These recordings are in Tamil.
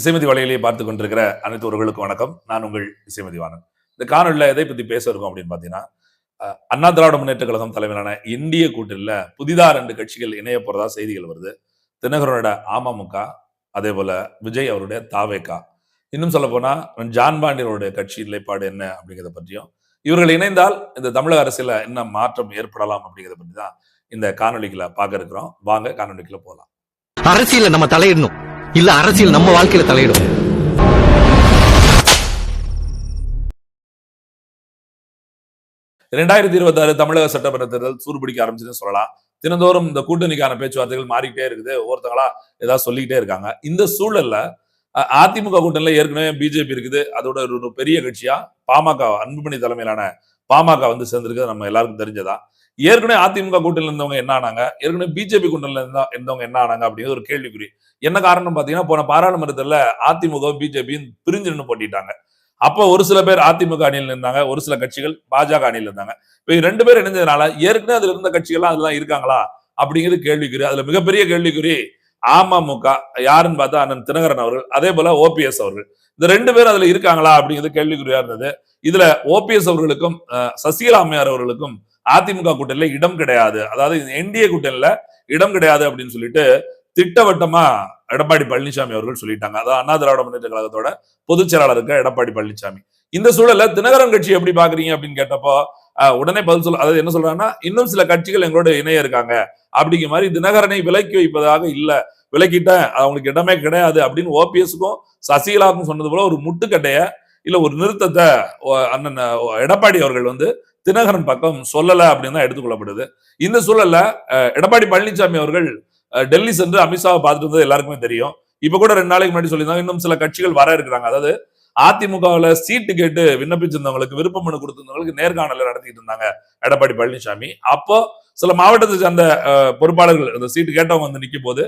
இசைமதி வலையிலேயே பார்த்து கொண்டிருக்கிற அனைத்து உறவுகளுக்கும் வணக்கம். நான் உங்கள் இசைமதி வாணன். இந்த காணொலியில் எதை பத்தி பேச இருக்கோம் அப்படின்னு பாத்தீங்கன்னா அண்ணா திராவிட முன்னேற்ற கழகம் தலைமையிலான இந்திய கூட்டணியில புதிதா ரெண்டு கட்சிகள் இணைய போகிறதா செய்திகள் வருது. தினகரனோட அமமுக அதே போல விஜய் அவருடைய தாவேகா. இன்னும் சொல்ல போனா ஜான் பாண்டியனுடைய கட்சி நிலைப்பாடு என்ன அப்படிங்கிறத பற்றியும் இவர்கள் இணைந்தால் இந்த தமிழக அரசியல என்ன மாற்றம் ஏற்படலாம் அப்படிங்கிறத பற்றி தான் இந்த காணொலிகளை பார்க்க இருக்கிறோம். வாங்க காணொலிக்குள்ள போலாம். அரசியல நம்ம தலையிடணும். இல்ல அரசியல் நம்ம வாழ்க்கையில தலையிடும். இரண்டாயிரத்தி இருபத்தாறு தமிழக சட்டமன்ற தேர்தல் சூடுபிடிக்க ஆரம்பிச்சுன்னு சொல்லலாம். தினந்தோறும் இந்த கூட்டணிக்கான பேச்சுவார்த்தைகள் மாறிக்கிட்டே இருக்குது. ஒவ்வொருத்தங்களா ஏதாவது சொல்லிக்கிட்டே இருக்காங்க. இந்த சூழல்ல அதிமுக கூட்டணியில ஏற்கனவே பிஜேபி இருக்குது. அதோட ஒரு பெரிய கட்சியா பாமக அன்புமணி தலைமையிலான பாமக வந்து சேர்ந்திருக்கு நம்ம எல்லாருக்கும் தெரிஞ்சதா ஏற்கனவே அதிமுக கூட்டணியில இருந்தவங்க என்ன ஆனாங்க? ஏற்கனவே பிஜேபி கூட்டணியில் இருந்தா இருந்தவங்க என்ன ஆனாங்க அப்படிங்கிறது ஒரு கேள்விக்குறி. என்ன காரணம் பாத்தீங்கன்னா போன பாராளுமன்றத்தில் அதிமுக பிஜேபியும் பிரிஞ்சு நின்று போட்டிட்டாங்க. அப்போ ஒரு சில பேர் அதிமுக அணியில் இருந்தாங்க ஒரு சில கட்சிகள் பாஜக அணியில் இருந்தாங்க. இப்போ ரெண்டு பேர் இணைஞ்சதுனால ஏற்கனவே அதுல இருந்த கட்சிகள்லாம் அதெல்லாம் இருக்காங்களா? அப்படிங்கிறது கேள்விக்குறி. அதுல மிகப்பெரிய கேள்விக்குறி அமமுக யாருன்னு பார்த்தா அண்ணன் தினகரன் அவர்கள் அதே போல ஓபிஎஸ் அவர்கள். இந்த ரெண்டு பேரும் அதுல இருக்காங்களா அப்படிங்கிறது கேள்விக்குறியா இருந்தது. இதுல ஓபிஎஸ் அவர்களுக்கும் அஹ், சசிகலா அம்மையார் அவர்களுக்கும் அதிமுக கூட்டணியில இடம் கிடையாது. அதாவது என்டிஏ கூட்டணியில இடம் கிடையாது அப்படின்னு சொல்லிட்டு திட்டவட்டமா எடப்பாடி பழனிசாமி அவர்கள் சொல்லிட்டாங்க. அதாவது அண்ணா திராவிட முன்னேற்ற கழகத்தோட பொதுச் செயலாளருக்கு எடப்பாடி பழனிசாமி. இந்த சூழல்ல தினகரன் கட்சி எப்படி பாக்குறீங்க அப்படின்னு கேட்டப்போ உடனே பதில் சொல்ல அதாவது என்ன சொல்றாங்கன்னா இன்னும் சில கட்சிகள் எங்களோட இணைய இருக்காங்க. அப்படிங்கிற மாதிரி தினகரனை விலக்கி வைப்பதாக இல்ல. விலக்கிட்டேன். அது அவங்களுக்கு இடமே கிடையாது அப்படின்னு ஓபிஎஸ்க்கும் சசிகலாவுக்கும் சொன்னது போல ஒரு முட்டுக்கட்டைய இல்ல ஒரு நிறுத்தத்தை அண்ணன் எடப்பாடி அவர்கள் வந்து தினகரன் பக்கம் சொல்லலை அப்படின்னு தான் எடுத்துக்கொள்ளப்படுது இந்த சூழல்ல எடப்பாடி பழனிசாமி அவர்கள் டெல்லி சென்று அமித்ஷாவை பார்த்துட்டு வந்தது எல்லாருக்குமே தெரியும். இப்ப கூட ரெண்டு நாளைக்கு முன்னாடி சொல்லியிருந்தாங்க இன்னும் சில கட்சிகள் வர இருக்கிறாங்க. அதாவது அதிமுகவுல சீட்டு கேட்டு விண்ணப்பிச்சிருந்தவங்களுக்கு விருப்ப மனு கொடுத்திருந்தவங்களுக்கு நேர்காணல நடத்திட்டு இருந்தாங்க எடப்பாடி பழனிசாமி அப்போ சில மாவட்டத்தை சேர்ந்த பொறுப்பாளர்கள் அந்த சீட்டு கேட்டவங்க வந்து நிக்கும் போது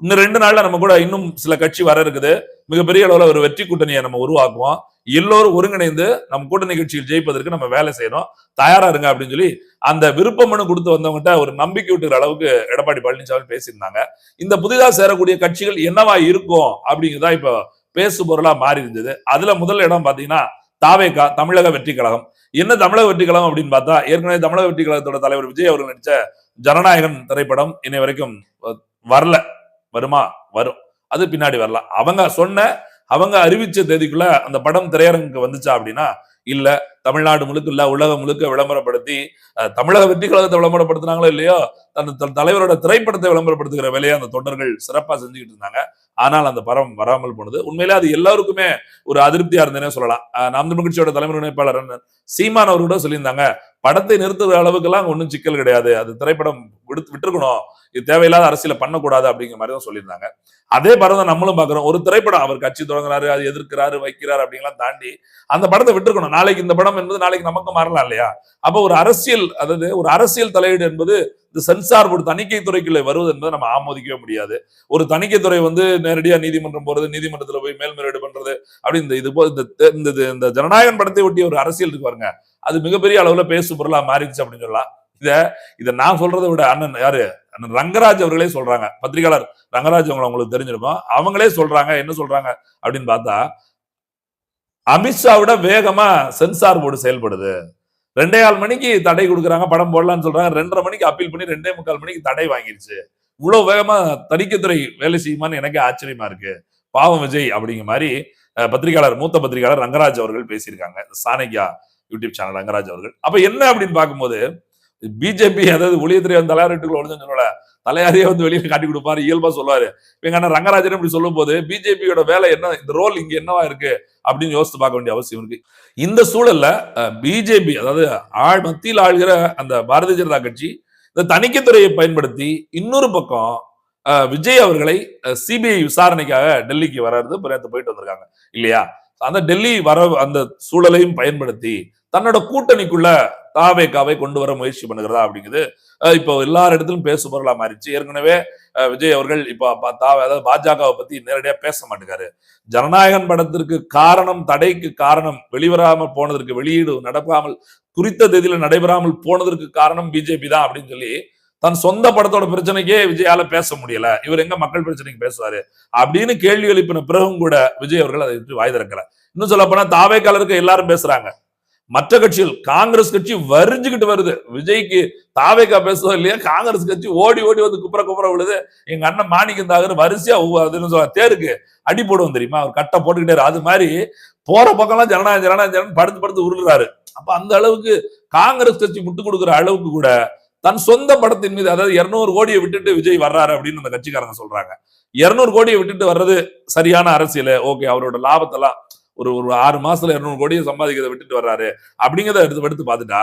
இன்னும் ரெண்டு நாள்ல நம்ம கூட இன்னும் சில கட்சி வர இருக்குது. மிகப்பெரிய அளவுல ஒரு வெற்றி கூட்டணியை நம்ம உருவாக்குவோம். எல்லோரும் ஒருங்கிணைந்து நம்ம கூட்டணி கட்சியில் ஜெயிப்பதற்கு நம்ம வேலை செய்யறோம் தயாரா இருங்க அப்படின்னு சொல்லி அந்த விருப்ப மனு கொடுத்து வந்தவங்ககிட்ட ஒரு நம்பிக்கை விட்டுற அளவுக்கு எடப்பாடி பழனிசாமி பேசியிருந்தாங்க. இந்த புதிதாக சேரக்கூடிய கட்சிகள் என்னவா இருக்கும் அப்படிங்கிறதா இப்ப பேசு பொருளா மாறி இருந்தது. அதுல முதல் இடம் பாத்தீங்கன்னா தாவேகா தமிழக வெற்றி கழகம். என்ன தமிழக வெற்றி கழகம் அப்படின்னு பார்த்தா ஏற்கனவே தமிழக வெற்றி கழகத்தோட தலைவர் விஜய் அவர்கள் நடிச்ச ஜனநாயகன் திரைப்படம் இன்னை வரைக்கும் வ- வரல. வருமா? வரும். அது பின்னாடி வரலாம். அவங்க சொன்ன அவங்க அறிவிச்ச தேதிக்குள்ள அந்த படம் திரையரங்குக்கு வந்துச்சா அப்படின்னா இல்ல. தமிழ்நாடு முழுக்க இல்ல உலகம் முழுக்க விளம்பரப்படுத்தி தமிழக வெற்றி கழகத்தை விளம்பரப்படுத்தினாங்களோ இல்லையோ அந்த த- தலைவரோட திரைப்படத்தை விளம்பரப்படுத்துகிற வேலையை அந்த தொண்டர்கள் சிறப்பா செஞ்சுக்கிட்டு இருந்தாங்க. ஆனால் அந்த படம் வராமல் போனது. உண்மையிலே அது எல்லாருக்குமே ஒரு அதிருப்தியா இருந்தேனே சொல்லலாம். நாம் தமிழ் கட்சியோட தலைமை இணைப்பாளர் சீமான் அவர் கூட சொல்லியிருந்தாங்க. படத்தை நிறுத்துற அளவுக்கெல்லாம் ஒன்றும் சிக்கல் கிடையாது. அது திரைப்படம் விடுத்து விட்டுருக்கணும். இது தேவையில்லாத அரசியல பண்ணக்கூடாது அப்படிங்கிற மாதிரி தான் சொல்லியிருந்தாங்க. அதே படம் தான் நம்மளும் பாக்குறோம் ஒரு திரைப்படம் அவர் கட்சி தொடங்குறாரு அது எதிர்க்கிறாரு வைக்கிறாரு அப்படிங்கலாம் தாண்டி அந்த படத்தை விட்டுருக்கணும். நாளைக்கு இந்த படம் என்பது நாளைக்கு நமக்கு மாறலாம் இல்லையா? அப்ப ஒரு அரசியல் அதாவது ஒரு அரசியல் தலையீடு என்பது இந்த சென்சார் போர்டு தணிக்கை துறைக்குள்ளே வருவது என்பதை நம்ம ஆமோதிக்கவே முடியாது. ஒரு தணிக்கை துறை வந்து நேரடியா நீதிமன்றம் போறது நீதிமன்றத்துல போய் மேல்முறையீடு பண்றது அப்படி இந்த இது போ- இந்த இந்த இந்த- ஜனநாயகன் படத்தை ஒட்டி ஒரு அரசியல் இருக்கு பாருங்க. அது மிகப்பெரிய அளவுல பேசு பொருளா மாறிடுச்சு அப்படின்னு சொல்லலாம். இத இத நான் சொல்றதை விட அண்ணன் யாரு? அண்ணன் ரங்கராஜ் அவர்களே சொல்றாங்க. பத்திரிகையாளர் ரங்கராஜ் அவங்களை உங்களுக்கு தெரிஞ்சிருக்கும். அவங்களே சொல்றாங்க என்ன சொல்றாங்க அப்படின்னு பார்த்தா அமித்ஷா விட வேகமா சென்சார் போர்டு செயல்படுது. ரெண்டே கால் மணிக்கு தடை கொடுக்குறாங்க படம் போடலாம்னு சொல்றாங்க. ரெண்டரை மணிக்கு அப்பீல் பண்ணி ரெண்டே முக்கால் மணிக்கு தடை வாங்கிருச்சு. இவ்வளவு வேகமா தணிக்கைத்துறை வேலை செய்யுமான்னு எனக்கே ஆச்சரியமா இருக்கு. பாவம் விஜய் அப்படிங்கிற மாதிரி பத்திரிகையாளர் மூத்த பத்திரிகையாளர் ரங்கராஜ் அவர்கள் பேசியிருக்காங்க. சாணக்கியா யூடியூப் சேனல் ரங்கராஜ் அவர்கள். அப்ப என்ன அப்படின்னு பார்க்கும்போது பிஜேபி அதாவது ஒளியத்துறை வந்து தலையாரிட்டுக்குள்ள ஒன்று சொல்லல தலையாரியே வந்து வெளியில காட்டி கொடுப்பாரு இயல்பா சொல்லுவாரு. எங்க அண்ணன் ரங்கராஜன் இப்படி சொல்லும் போது பிஜேபியோட வேலை என்ன இந்த ரோல் இங்க என்னவா இருக்கு அப்படின்னு யோசித்து பார்க்க வேண்டிய அவசியம் இருக்கு. இந்த சூழல்ல பிஜேபி அதாவது ஆள் மத்தியில் ஆள்கிற அந்த பாரதிய ஜனதா கட்சி இந்த தணிக்கைத்துறையை பயன்படுத்தி இன்னொரு பக்கம் அஹ், விஜய் அவர்களை சிபிஐ விசாரணைக்காக டெல்லிக்கு வர்றது போயிட்டு வந்திருக்காங்க. இல்லையா? அந்த டெல்லி வர அந்த சூழலையும் பயன்படுத்தி தன்னோட கூட்டணிக்குள்ள தாவேக்காவை கொண்டு வர முயற்சி பண்ணுகிறதா அப்படிங்குது. இப்போ எல்லார் இடத்திலும் பேசு பொருளா ஏற்கனவே விஜய் அவர்கள் இப்போ பா- அதாவது பாஜகவை பத்தி நேரடியா பேச மாட்டேங்காரு ஜனநாயகன் படத்திற்கு காரணம் தடைக்கு காரணம் வெளிவராமல் போனதற்கு வெளியீடு நடக்காமல் குறித்த தேதியில நடைபெறாமல் போனதற்கு காரணம் பிஜேபி தான் அப்படின்னு சொல்லி தன் சொந்த படத்தோட பிரச்சனைக்கே விஜயால பேச முடியல. இவர் எங்க மக்கள் பிரச்சனைக்கு பேசுவாரு? அப்படின்னு கேள்வி எழுப்பின பிறகும் கூட விஜய் அவர்கள் அதை வாய் திறக்கல. இன்னும் சொல்ல போனா தாவேக்காலருக்கு எல்லாரும் பேசுறாங்க. மற்ற கட்சிகள் காங்கிரஸ் கட்சி வரிஞ்சுக்கிட்டு வருது. விஜய்க்கு தாவேக்கா பேசுவோம் இல்லையா காங்கிரஸ் கட்சி ஓடி ஓடி வந்து குப்புற குப்புற விழுது. எங்க அண்ணன் மாணிக்கம் தாகர் வரிசையா ஒவ்வொரு சொல்ல தேருக்கு அடி போடுவோம் தெரியுமா? அவர் கட்டை போட்டுக்கிட்டாரு அது மாதிரி போற பக்கம்லாம் ஜனநாயகம் ஜனநாயகம் ஜனநாயகம் படுத்து படுத்து உருளுறாரு. அப்ப அந்த அளவுக்கு காங்கிரஸ் கட்சி முட்டு கொடுக்குற அளவுக்கு கூட தன் சொந்த படத்தின் மீது அதாவது இருநூறு கோடியை விட்டுட்டு விஜய் வர்றாரு அப்படின்னு அந்த கட்சிக்காரங்க சொல்றாங்க. இருநூறு கோடியை விட்டுட்டு வர்றது சரியான அரசியல். ஓகே அவரோட லாபத்தெல்லாம் ஒரு ஒரு ஆறு மாசத்துல இருநூறு கோடியை சம்பாதிக்கிறத விட்டுட்டு வர்றாரு. அப்படிங்கிறத எடுத்து எடுத்து பார்த்துட்டா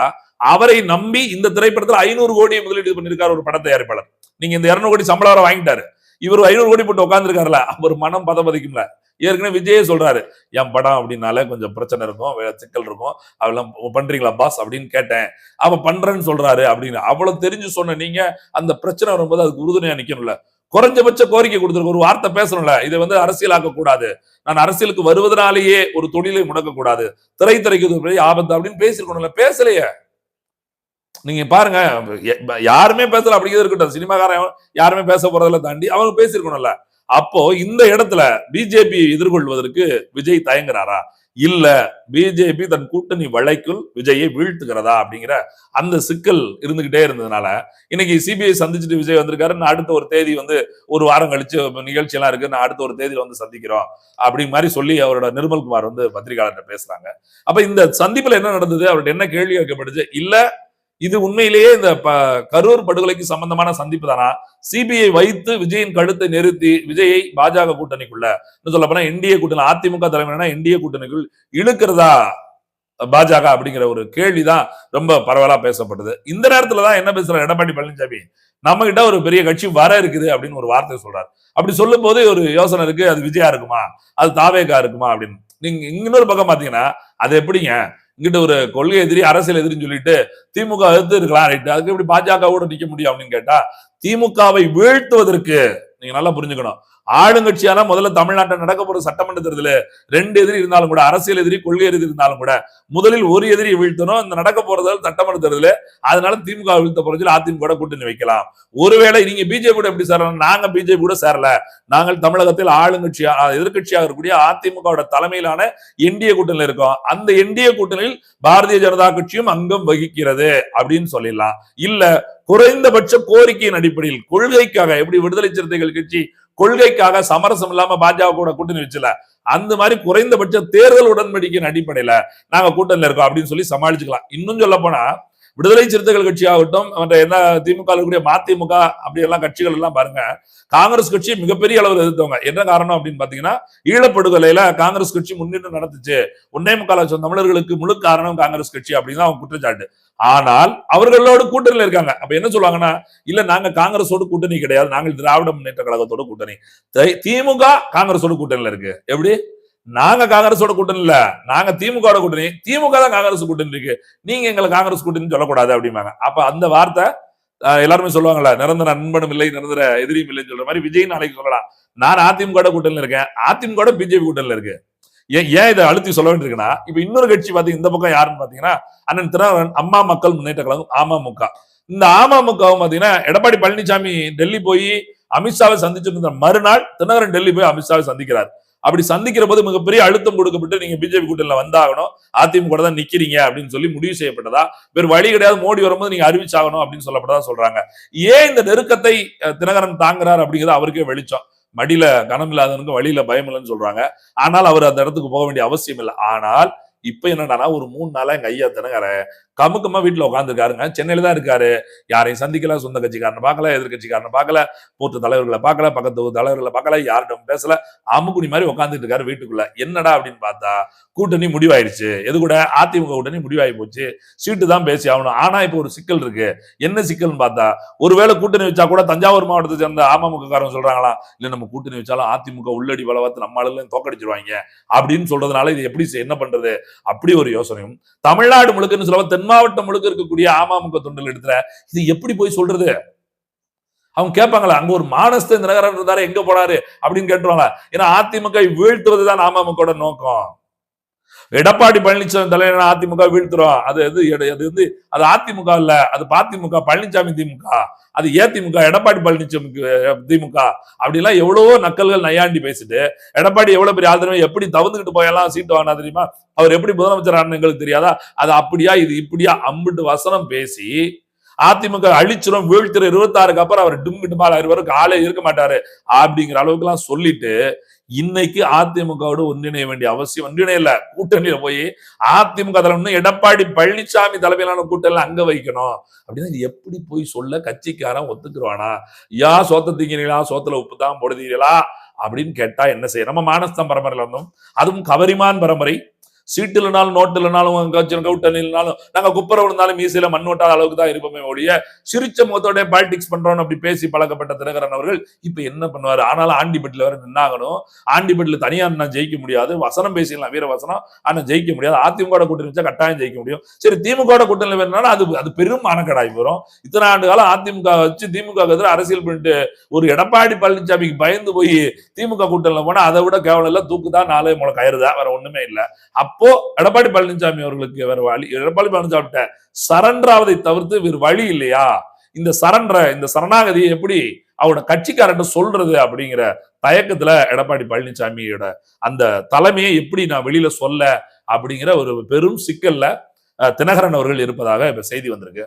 அவரை நம்பி இந்த திரைப்படத்துல ஐநூறு கோடியை முதலீடு பண்ணிருக்காரு ஒரு பட தயாரிப்பாளர். நீங்க இந்த இருநூறு கோடி சம்பளம் வர வாங்கிட்டாரு. இவர் ஐநூறு கோடி போட்டு உட்காந்துருக்காருல அவர் மனம் பதபதிக்கும்ல. ஏற்கனவே விஜயே சொல்றாரு என் படம் அப்படின்னாலே கொஞ்சம் பிரச்சனை இருக்கும் சிக்கல் இருக்கும். அதெல்லாம் பண்றீங்களா பாஸ்? அப்படின்னு கேட்டேன். அவ பண்றேன்னு சொல்றாரு அப்படின்னு. அவ்வளவு தெரிஞ்சு சொன்ன நீங்க அந்த பிரச்சனை வரும்போது அதுக்கு உறுதுணையா நிக்கணும்ல. குறைஞ்சபட்ச கோரிக்கை கொடுத்துருக்கு ஒரு வார்த்தை பேசணும்ல. இதை வந்து அரசியலாக்க கூடாது நான் அரசியலுக்கு வருவதனாலேயே ஒரு தொழிலை முடக்க கூடாது திரை திரைக்கு பெரிய ஆபத்து அப்படின்னு பேசிருக்கணும்ல பேசலையே. நீங்க பாருங்க யாருமே பேசல அப்படிங்கிறது இருக்கட்டும். சினிமாக்காரன் யாருமே பேச போறதில்ல தாண்டி அவங்க பேசியிருக்கணும்ல. அப்போ இந்த இடத்துல பிஜேபி எதிர்கொள்வதற்கு விஜய் தயங்குறாரா? இல்ல பிஜேபி தன் கூட்டணி வழக்குள் விஜயை வீழ்த்துகிறதா அப்படிங்கிற அந்த சிக்கல் இருந்துகிட்டே இருந்ததுனால இன்னைக்கு சிபிஐ சந்திச்சுட்டு விஜய் வந்திருக்காரு. நான் அடுத்த ஒரு தேதி வந்து ஒரு வாரம் கழிச்சு நிகழ்ச்சி எல்லாம் இருக்கு. நான் அடுத்த ஒரு தேதியில வந்து சந்திக்கிறோம். அப்படி மாதிரி சொல்லி அவரோட நிர்மல்குமார் வந்து பத்திரிகையாளர்கிட்ட பேசுறாங்க. அப்ப இந்த சந்திப்புல என்ன நடந்தது? அவர்கிட்ட என்ன கேள்வி வைக்கப்படுச்சு இல்ல இது உண்மையிலேயே இந்த ப- கரூர் படுகொலைக்கு சம்பந்தமான சந்திப்பு தானா? சிபிஐ வைத்து விஜயின் கழுத்தை நிறுத்தி விஜயை பாஜக கூட்டணிக்குள்ள. இன்னும் சொல்ல போனா இந்திய கூட்டணி அதிமுக தலைமையினா இந்திய கூட்டணிக்குள் இழுக்கிறதா? பாஜக அப்படிங்கிற ஒரு கேள்விதான் ரொம்ப பரவலா பேசப்பட்டது. இந்த நேரத்துல தான் என்ன பேசுறாரு? எடப்பாடி பழனிசாமி. நம்ம கிட்ட ஒரு பெரிய கட்சி வர இருக்குது அப்படின்னு ஒரு வார்த்தை சொல்றாரு. அப்படி சொல்லும் போது ஒரு யோசனை இருக்கு. அது விஜயா இருக்குமா? அது தாவேகா இருக்குமா அப்படின்னு. நீங்க இன்னொரு பக்கம் பாத்தீங்கன்னா அது எப்படிங்க? இங்கிட்ட ஒரு கொள்கை எதிரி அரசியல் எதிரின்னு சொல்லிட்டு திமுக எதிர்த்து இருக்கலாம். ரைட்டு. அதுக்கு எப்படி பாஜகவோட நிக்க முடியும் அப்படின்னு கேட்டா திமுகவை வீழ்த்துவதற்கு நீங்க நல்லா புரிஞ்சுக்கணும். ஆளுங்கட்சியால முதல்ல தமிழ்நாட்டில் நடக்க போற சட்டமன்ற தேர்தல் ரெண்டு எதிரி இருந்தாலும் கூட அரசியல் எதிரி கொள்கை எதிரி இருந்தாலும் கூட முதலில் ஒரு எதிரி வீழ்த்தணும். இந்த நடக்க போறது சட்டமன்ற தேர்தல். அதனால திமுக வீழ்த்த போறது அதிமுக கூட கூட்டணி வைக்கலாம். ஒருவேளை நீங்க பிஜேபி கூட எப்படி சேரலாம்? நாங்க பிஜேபி கூட சேரல. நாங்கள் தமிழகத்தில் ஆளுங்கட்சியா எதிர்கட்சியாக இருக்கக்கூடிய அதிமுகவோட தலைமையிலான என்டிஏ கூட்டணியில் இருக்கோம். அந்த என்டிஏ கூட்டணியில் பாரதிய ஜனதா கட்சியும் அங்கம் வகிக்கிறது அப்படின்னு சொல்லிடலாம். இல்ல குறைந்தபட்ச கோரிக்கையின் அடிப்படையில் கொள்கைக்காக எப்படி விடுதலை சிறுத்தைகள் கட்சி கொள்கைக்காக சமரசம் இல்லாம பாஜக கூட கூட்டணி வச்சுல. அந்த மாதிரி குறைந்தபட்ச தேர்தல் உடன்படிக்கையின் அடிப்படையில நாங்க கூட்டணியில இருக்கோம் அப்படின்னு சொல்லி சமாளிச்சுக்கலாம். இன்னும் சொல்ல போனா விடுதலை சிறுத்தைகள் கட்சி ஆகட்டும் மற்ற என்ன திமுக இருக்கக்கூடிய மதிமுக அப்படி எல்லாம் கட்சிகள் எல்லாம் பாருங்க காங்கிரஸ் கட்சி மிகப்பெரிய அளவில் எதிர்த்தவங்க. என்ன காரணம் அப்படின்னு பாத்தீங்கன்னா ஈழப்படுகொலையில காங்கிரஸ் கட்சி முன்னிட்டு நடந்துச்சு. ஒன்னே முக்கால் லட்சம் தமிழர்களுக்கு முழு காரணம் காங்கிரஸ் கட்சி அப்படின்னு தான் அவங்க குற்றச்சாட்டு. ஆனால் அவர்களோடு கூட்டணியில இருக்காங்க. அப்ப என்ன சொல்லுவாங்கன்னா இல்ல நாங்க காங்கிரஸோடு கூட்டணி கிடையாது. நாங்கள் திராவிட முன்னேற்ற கழகத்தோட கூட்டணி. திமுக காங்கிரஸோட கூட்டணியில இருக்கு. எப்படி? நாங்க காங்கிரஸோட கூட்டணி இல்ல. நாங்க திமுக கூட்டணி. திமுக தான் காங்கிரஸ் கூட்டணி இருக்கு. நீங்க எங்களை காங்கிரஸ் கூட்டணி சொல்லக்கூடாது அப்படிம்பாங்க. அப்ப அந்த வார்த்தை எல்லாருமே சொல்லுவாங்கல்ல நிரந்தர நண்பனும் இல்லை நிரந்தர எதிரியும் இல்லைன்னு சொல்ற மாதிரி விஜய் நாளைக்கு சொல்லலாம். நான் அதிமுக கூட்டணியில இருக்கேன். அதிமுக பிஜேபி கூட்டணியில இருக்கு. ஏன் ஏன் இதை அழுத்தி சொல்ல வேண்டியிருக்குன்னா இப்ப இன்னொரு கட்சி பாத்தீங்க இந்த பக்கம் யாருன்னு பாத்தீங்கன்னா அண்ணன் திரு அம்மா மக்கள் முன்னேற்ற கழகம் அமமுக. இந்த அமமுகவும் பாத்தீங்கன்னா எடப்பாடி பழனிசாமி டெல்லி போய் அமித்ஷாவை சந்திச்சிருந்த மறுநாள் தினகரன் டெல்லி போய் அமித்ஷாவை சந்திக்கிறார். அப்படி சந்திக்கிற போது மிகப்பெரிய அழுத்தம் கொடுக்கப்பட்டு நீங்க பிஜேபி கூட்டணியில வந்தாகணும். அதிமுக தான் நிக்கிறீங்க அப்படின்னு சொல்லி முடிவு செய்யப்பட்டதா? வேறு வழி கிடையாது. மோடி வரும்போது நீங்க அறிவிச்சாகணும் அப்படின்னு சொல்லப்பட்டதா சொல்றாங்க. ஏன் இந்த நெருக்கத்தை தினகரன் தாங்குறாரு அப்படிங்கிறது அவருக்கே வெளிச்சம். மடியில கனம் இல்லாதவனுக்கு வழியில பயம் இல்லைன்னு சொல்றாங்க. ஆனால் அவர் அந்த இடத்துக்கு போக வேண்டிய அவசியம் இல்லை. ஆனால் இப்ப என்னடானா ஒரு மூணு நாளா எங்க ஐயா தினகர கமுக்கமா வீட்டுல உட்காந்துருக்காருங்க சென்னையில தான் இருக்காரு. யாரையும் சந்திக்கல சொந்த கட்சிக்காரனை பார்க்கல எதிர்கட்சிக்காரனை பார்க்கல போட்டு தலைவர்களை பார்க்கல பக்கத்து ஊர் தலைவர்களை பார்க்கல யார்கிட்ட பேசல. அம்முக்குடி மாதிரி உட்காந்துட்டு இருக்காரு வீட்டுக்குள்ள. என்னடா அப்படின்னு பார்த்தா கூட்டணி முடிவாயிடுச்சு. எது கூட? அதிமுக கூட்டணி முடிவாகி போச்சு. சீட்டு தான் பேசி ஆகணும். ஆனா இப்போ ஒரு சிக்கல் இருக்கு. என்ன சிக்கல்னு பார்த்தா ஒருவேளை கூட்டணி வச்சா கூட தஞ்சாவூர் மாவட்டத்தை சேர்ந்த அமமுக காரன் சொல்றாங்களா இல்ல நம்ம கூட்டணி வச்சாலும் அதிமுக உள்ளடி பலவத்து நம்ம ஆளுங்க தோக்கடிச்சிருவாங்க. அப்படின்னு சொல்றதுனால இது எப்படி என்ன பண்றது? அப்படி ஒரு யோசனையும் தமிழ்நாடு முழுக்கன்னு சொல்ல தென் மாவட்டம் முழுக்க இருக்கக்கூடிய அமமுக தொண்டில் இடத்துல இது எப்படி போய் சொல்றது? அவங்க கேட்பாங்களா அங்க ஒரு மானஸ்த இந்த நகரம் இருந்தாரு எங்க போனாரு? அப்படின்னு கேட்டுருவாங்க ஏன்னா அதிமுக வீழ்த்துவதுதான் அமமுக நோக்கம். எடப்பாடி பழனிசாமி தலைவரான அதிமுக வீழ்த்துறோம். அது எது? எட- அது வந்து அது அதிமுக இல்ல. அது அதிமுக பழனிசாமி திமுக. அது ஏதிமுக எடப்பாடி பழனிசாமி திமுக. அப்படிலாம் எவ்வளவோ நக்கல்கள் நையாண்டி பேசிட்டு எடப்பாடி எவ்வளவு பெரிய ஆதரவு எப்படி தவிர்த்துக்கிட்டு போயெல்லாம் சீட்டு வாங்கினா தெரியுமா? அவர் எப்படி முதலமைச்சர் ஆனது எங்களுக்கு தெரியாதா? அது அப்படியா இது இப்படியா அம்பிட்டு வசனம் பேசி அதிமுக அழிச்சிரும் வீழ்த்திரும் இருபத்தாறுக்கு அப்புறம் அவர் டும் டுமால் இருவருக்கு ஆளே இருக்க மாட்டாரு அப்படிங்கிற அளவுக்கு எல்லாம் சொல்லிட்டு இன்னைக்கு அதிமுகவோடு ஒன்றிணைய வேண்டிய அவசியம் ஒன்றிணைய இல்ல. கூட்டணியில போய் அதிமுக தலைவர் எடப்பாடி பழனிசாமி தலைமையிலான கூட்டணி அங்க வைக்கணும். அப்படின்னா எப்படி போய் சொல்ல கட்சிக்காரன் ஒத்துக்குருவானா? யா சோத்த திங்கிறீங்களா சோத்துல உப்பு தான் போடுதீங்களா அப்படின்னு கேட்டா என்ன செய்ய? நம்ம மானஸ்தம் பரம்பரையில வந்தோம். அதுவும் கவரிமான் பரம்பரை. சீட்டு இல்லைனாலும் நோட்டு இல்லைனாலும் கூட்டணி இல்லைனாலும் நாங்க குப்பரை விழுந்தாலும் மீசையில மண் ஓட்டாத அளவுக்கு தான் இருப்போமே ஒழிய சிரிச்ச முகத்தோட பாலிடிக்ஸ் பண்றோம் அப்படி பேசி பழக்கப்பட்ட தினகரன் அவர்கள் இப்ப என்ன பண்ணுவாரு? ஆனாலும் ஆண்டிபட்டில வேற நின்னாகணும். ஆண்டிபட்டில தனியா நான் ஜெயிக்க முடியாது. வசனம் பேசிடலாம் வீர வசனம். ஆனா ஜெயிக்க முடியாது. அதிமுக கூட்டணி வச்சா கட்டாயம் ஜெயிக்க முடியும். சரி திமுக கூட்டணி வேணும்னாலும் அது அது பெரும் மனக்கடாய் வரும். இத்தனை ஆண்டு காலம் அதிமுக வச்சு திமுக எதிராக அரசியல் பண்ணிட்டு ஒரு எடப்பாடி பழனிசாமிக்கு பயந்து போய் திமுக கூட்டணியில் போனா அதை விட கேவலம் இல்லை தூக்குதான் நாளே முளை கயிறுதா வேற ஒண்ணுமே இல்லை. அப்போ எடப்பாடி பழனிசாமி அவர்களுக்கு வேற வழி எடப்பாடி பழனிசாமிட்ட சரண்டர் தவிர்த்து வேறு வழி இல்லையா? இந்த சரண்டரை இந்த சரணாகதியை எப்படி அவரோட கட்சிக்காரன் சொல்றது அப்படிங்கிற தயக்கத்துல எடப்பாடி பழனிசாமியோட அந்த தலைமையை எப்படி நான் வெளியில சொல்ல அப்படிங்கிற ஒரு பெரும் சிக்கல்ல தினகரன் அவர்கள் இருப்பதாக இப்ப செய்தி வந்திருக்கு.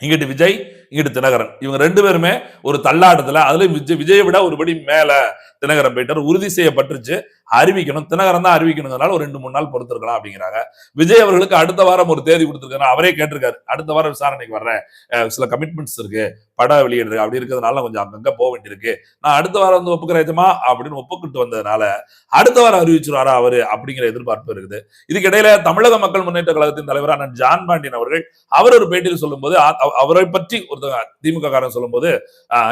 இங்கிட்டு விஜய் இங்கிட்டு தினகரன். இவங்க ரெண்டு பேருமே ஒரு தள்ளாட்டத்துல அதுல விஜய் விஜயை விட ஒருபடி மேல தினகரன் போயிட்டார். உறுதி செய்யப்பட்டுருச்சு. அறிவிக்கணும். தினகரன் தான் அறிவிக்கணுங்கிறனால ஒரு ரெண்டு மூணு நாள் பொறுத்திருக்கலாம் அப்படிங்கிறாங்க. விஜய் அவர்களுக்கு அடுத்த வாரம் ஒரு தேதி கொடுத்துருக்காரு. அவரே கேட்டிருக்காரு. அடுத்த வாரம் விசாரணைக்கு வர்றேன். சில கமிட்மெண்ட்ஸ் இருக்கு. பட வெளியிடுறது அப்படி இருக்கிறதுனால கொஞ்சம் அங்கங்க போக வேண்டியிருக்கு. நான் அடுத்த வாரம் வந்து ஒப்புக்கிறேஜமா அப்படின்னு ஒப்புக்கிட்டு வந்ததுனால அடுத்த வாரம் அறிவிச்சிருவாரா அவரு அப்படிங்கிற எதிர்பார்ப்பு இருக்குது. இதுக்கிடையில தமிழக மக்கள் முன்னேற்ற கழகத்தின் தலைவரான ஜான் பாண்டியன் அவர்கள் அவர் ஒரு பேட்டியில் சொல்லும்போது அவரை பற்றி ஒருத்தங்க திமுக காரன் சொல்லும்போது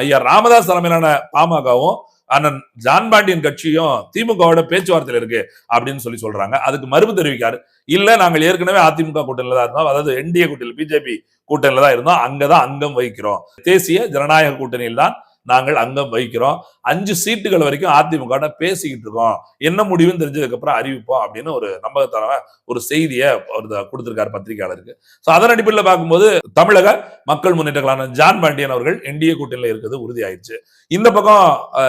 ஐயா ராமதாஸ் தலைமையிலான பாமகவும் அண்ணன் ஜான் பாண்டியன் கட்சியும் திமுகவோட பேச்சுவார்த்தையில இருக்கு அப்படின்னு சொல்லி சொல்றாங்க. அதுக்கு மறுப்பு தெரிவிக்காரு. இல்ல நாங்கள் ஏற்கனவே அதிமுக கூட்டணியில தான் இருந்தோம். அதாவது என்டிஏ கூட்டணியில் பிஜேபி கூட்டணியில தான் இருந்தோம். அங்கதான் அங்கம் வகிக்கிறோம். தேசிய ஜனநாயக கூட்டணியில் தான் நாங்கள் அங்கம் வகிக்கிறோம். அஞ்சு சீட்டுகள் வரைக்கும் அதிமுக பேசிக்கிட்டு இருக்கோம். என்ன முடிவுன்னு தெரிஞ்சதுக்கு அப்புறம் அறிவிப்போம் அப்படின்னு ஒரு நம்பகத்தரமான ஒரு செய்தியை கொடுத்திருக்காரு பத்திரிகையாளருக்கு. ஸோ அதன் அடிப்படையில் பார்க்கும்போது தமிழக மக்கள் முன்னேற்றங்களான ஜான் பாண்டியன் அவர்கள் என்டிஏ கூட்டணியில் இருக்கிறது உறுதியாயிருச்சு இந்த பக்கம்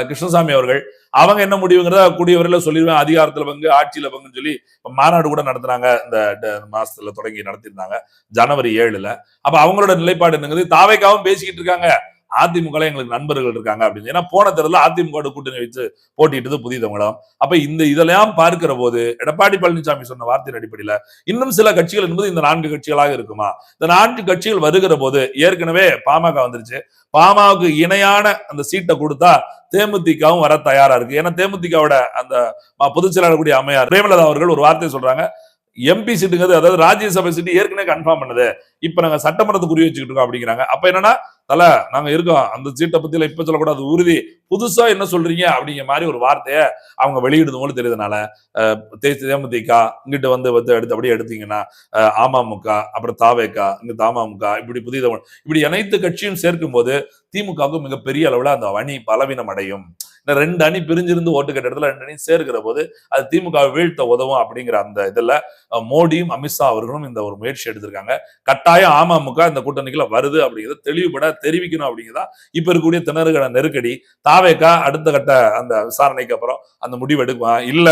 கிருஷ்ணசாமி அவர்கள் அவங்க என்ன முடிவுங்கிறத கூடியவரையில் சொல்லிடுவேன். அதிகாரத்தில் பங்கு ஆட்சியில் பங்குன்னு சொல்லி இப்போ மாநாடு கூட நடத்துனாங்க இந்த ட- மாசத்துல தொடங்கி நடத்திருந்தாங்க ஜனவரி ஏழுல. அப்ப அவங்களோட நிலைப்பாடு என்னங்கிறது தாவைக்காவும் பேசிக்கிட்டு இருக்காங்க. அதிமுக எங்களுக்கு நண்பர்கள் இருக்காங்க அப்படின்னு. ஏன்னா போன தேர்தலில் அதிமுக கூட்டணி வச்சு போட்டிட்டு புதிய தமிழகம். அப்ப இந்த இதெல்லாம் பார்க்கிற போது எடப்பாடி பழனிசாமி சொன்ன வார்த்தையின் அடிப்படையில இன்னும் சில கட்சிகள் என்பது இந்த நான்கு கட்சிகளாக இருக்குமா? இந்த நான்கு கட்சிகள் வருகிற போது ஏற்கனவே பாமக வந்துருச்சு. பாமகவுக்கு இணையான அந்த சீட்டை கொடுத்தா தேமுதிகவும் வர தயாரா இருக்கு. ஏன்னா தேமுதிகவோட அந்த ம- பொதுச் செயலாளர் கூடிய அம்மையார் பிரேமலதா அவர்கள் ஒரு வார்த்தை சொல்றாங்க. எம்பி சீட்டுங்கிறது அதாவது ராஜ்யசபை சீட்டு ஏற்கனவே கன்ஃபார்ம் பண்ணுது. இப்ப நாங்க சட்டமன்றத்தை குறி வச்சுக்கிட்டு இருக்கோம் அப்படிங்கிறாங்க. அப்ப என்னன்னா தல நாங்க இருக்கோம். அந்த சீட்டை பத்தி இப்ப சொல்லக்கூடாது. உறுதி. புதுசா என்ன சொல்றீங்க? அப்படிங்கிற மாதிரி ஒரு வார்த்தையை அவங்க வெளியிடுது போல தெரியுதுனால அஹ், தேமுதிக இங்கிட்டு வந்து வந்து எடுத்து அப்படியே எடுத்தீங்கன்னா அமமுக அப்புறம் தாவேகா இங்க தாமமுக இப்படி புதிய இப்படி அனைத்து கட்சியும் சேர்க்கும் போது திமுகவுக்கு மிகப்பெரிய அளவுல அந்த வணி பலவீனம் அடையும் ரெண்டு அணி பிரிஞ்சிருந்து ஓட்டு கேட்ட இடத்துல ரெண்டு அணி சேர்க்கிற போது அது திமுக வீழ்த்த உதவும் அப்படிங்கிற அந்த இதுல மோடியும் அமித்ஷா அவர்களும் இந்த ஒரு முயற்சி எடுத்திருக்காங்க. கட்டாயம் அமமுக இந்த கூட்டணிக்குள்ள வருது அப்படிங்கிறத தெளிவுபட தெரிவிக்கணும் அப்படிங்கிறதா இப்ப இருக்கக்கூடிய திணறுகிற நெருக்கடி. தாவேக்கா அடுத்த கட்ட அந்த விசாரணைக்கு அப்புறம் அந்த முடிவு எடுக்குவான் இல்ல.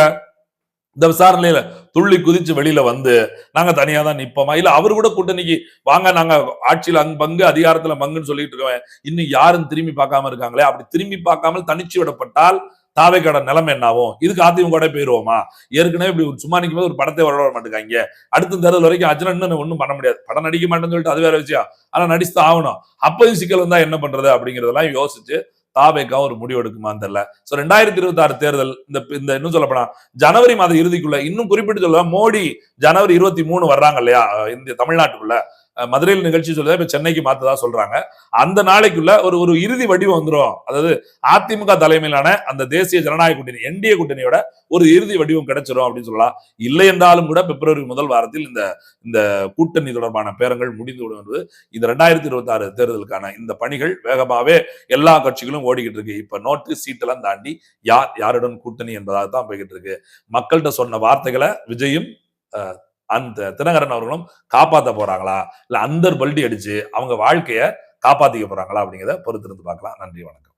இந்த விசாரணையில துள்ளி குதிச்சு வெளியில வந்து நாங்க தனியா தான் நிப்போமா? இல்ல அவரு கூட கூட்டணிக்கு வாங்க நாங்க ஆட்சியில அங்க பங்கு அதிகாரத்துல பங்குன்னு சொல்லிட்டு இருக்கோம் இன்னும் யாரும் திரும்பி பார்க்காம இருக்காங்களே? அப்படி திரும்பி பார்க்காமல் தனிச்சு விடப்பட்டால் தாவேக்கோட நிலைமை என்னாகும்? இதுக்கு அதிமுக போயிருவோமா? ஏற்கனவே இப்படி ஒரு சும்மா நிற்கும் போது ஒரு படத்தை வர மாட்டேங்காங்க அடுத்த தேர்தல் வரைக்கும் அஜனன்னு ஒன்றும் பண்ண முடியாது. படம் நடிக்க மாட்டேன்னு சொல்லிட்டு அது வேற விஷயம். ஆனா நடிச்சு தான் ஆகணும். அப்போதைக்கு சிக்கல் வந்தா என்ன பண்றது அப்படிங்கறதெல்லாம் யோசிச்சு தாவேக்கா ஒரு முடிவு எடுக்குமான்னு தெரியல. சோ ரெண்டாயிரத்தி இருபத்தி ஆறு தேர்தல் இந்த இந்த இன்னும் சொல்லப்போனா ஜனவரி மாத இறுதிக்குள்ள இன்னும் குறிப்பிட்டு சொல்ல மோடி ஜனவரி இருபத்தி மூணு வர்றாங்க இல்லையா இந்திய தமிழ்நாட்டுக்குள்ள. மதுரையில் நிகழ்ச்சி சொல்லுதா இப்ப சென்னைக்கு மாத்ததா சொல்றாங்க. அந்த நாளைக்குள்ள ஒரு ஒரு இறுதி வடிவம் வந்துரும். அதாவது அதிமுக தலைமையிலான அந்த தேசிய ஜனநாயக கூட்டணி என்டிஏ கூட்டணியோட ஒரு இறுதி வடிவம் கிடைச்சிரும் அப்படின்னு சொல்லலாம். இல்லை என்றாலும் கூட பிப்ரவரி முதல் வாரத்தில் இந்த இந்த கூட்டணி தொடர்பான பேரங்கள் முடிந்துவிடும் என்பது இந்த ரெண்டாயிரத்தி இருபத்தி ஆறு தேர்தலுக்கான இந்த பணிகள் வேகமாவே எல்லா கட்சிகளும் ஓடிக்கிட்டு இருக்கு. இப்ப நோட்டு சீட்டெல்லாம் தாண்டி யார் யாருடன் கூட்டணி என்பதாக தான் போய்கிட்டு இருக்கு. மக்கள்கிட்ட சொன்ன வார்த்தைகளை விஜயும் அந்த தினகரன் அவர்களும் காப்பாற்ற போறாங்களா? இல்ல அந்தர் பல்டி அடிச்சு அவங்க வாழ்க்கைய காப்பாத்திக்க போறாங்களா அப்படிங்கிறத பொறுத்திருந்து பார்க்கலாம். நன்றி வணக்கம்.